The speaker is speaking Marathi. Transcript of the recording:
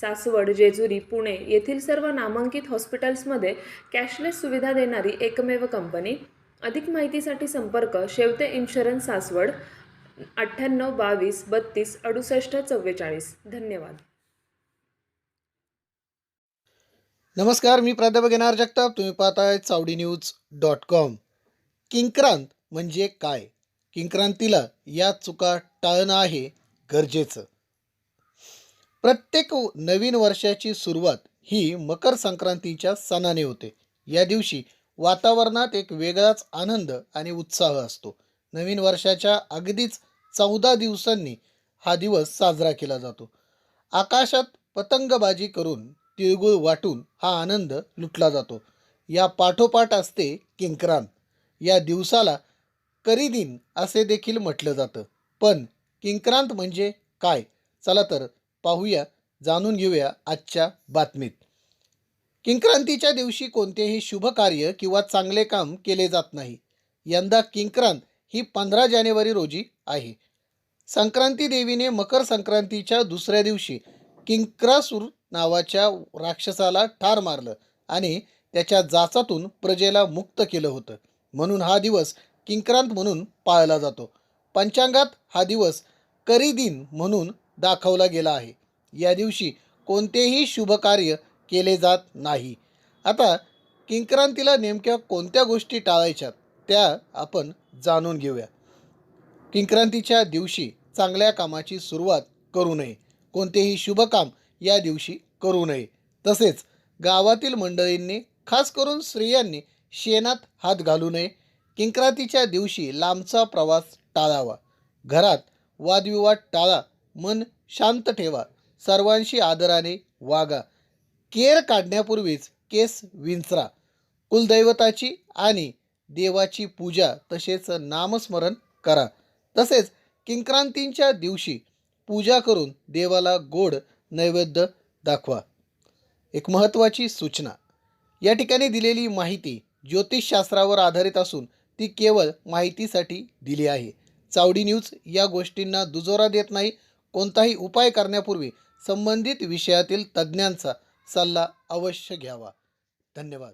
सासवड जेजुरी पुणे येथील सर्व नामांकित हॉस्पिटल्समध्ये कॅशलेस सुविधा देणारी एकमेव कंपनी. अधिक माहितीसाठी संपर्क शेवते इन्शुरन्स सासवड अठ्ठ्याण्णव बावीस बत्तीस अडुसष्ट चव्वेचाळीस. धन्यवाद. नमस्कार मी प्राध्यापक येणार जगताप. तुम्ही पाहताय Chavadi news dot com. Kinkrant म्हणजे काय? किंक्रांतीला या चुका टाळणं आहे गरजेचं. प्रत्येक नवीन वर्षाची सुरुवात ही मकर संक्रांतीच्या सणाने होते. या दिवशी वातावरणात एक वेगळाच आनंद आणि उत्साह असतो. नवीन वर्षाच्या अगदीच चौदा दिवसांनी हा दिवस साजरा केला जातो. आकाशात पतंगबाजी करून तिळगुळ वाटून हा आनंद लुटला जातो. या पाठोपाठ असते किंक्रांत. या दिवसाला करीदिन असे देखील म्हटलं जातं. पण किंक्रांत म्हणजे काय? चला तर पाहूया जाणून घेऊया आजच्या बातमीत. किंक्रांतीच्या दिवशी कोणतेही शुभ कार्य किंवा चांगले काम केले जात नाही. यंदा किंक्रांत ही पंधरा जानेवारी रोजी आहे. संक्रांती देवीने मकर संक्रांतीच्या दुसऱ्या दिवशी किंक्रासूर नावाच्या राक्षसाला ठार मारलं आणि त्याच्या जाचातून प्रजेला मुक्त केलं होतं. म्हणून हा दिवस किंक्रांत म्हणून पाळला जातो. पंचांगात हा दिवस करीदिन म्हणून दाखवला गेला आहे. या दिवशी कोणतेही शुभकार्य केले जात नाही. आता किंक्रांतीला नेमक्या कोणत्या गोष्टी टाळायच्यात त्या आपण जाणून घेऊया. किंक्रांतीच्या दिवशी चांगल्या कामाची सुरुवात करू नये. कोणतेही शुभकाम या दिवशी करू नये. तसेच गावातील मंडळींनी खास करून स्त्रियांनी शेणात हात घालू नये. किंक्रांतीच्या दिवशी लांबचा प्रवास टाळावा. घरात वादविवाद टाळा. मन शांत ठेवा. सर्वांशी आदराने वागा. केर काढण्यापूर्वीच केस विंचरा. कुलदैवताची आणि देवाची पूजा तसेच नामस्मरण करा. तसेच किंक्रांतींच्या दिवशी पूजा करून देवाला गोड नैवेद्य दाखवा. एक महत्त्वाची सूचना. या ठिकाणी दिलेली माहिती ज्योतिषशास्त्रावर आधारित असून ती केवळ माहितीसाठी दिली आहे. चावडी न्यूज या गोष्टींना दुजोरा देत नाही कोणताही उपाय करण्यापूर्वी संबंधित विषयातील तज्ज्ञांचा सल्ला अवश्य घ्यावा. धन्यवाद.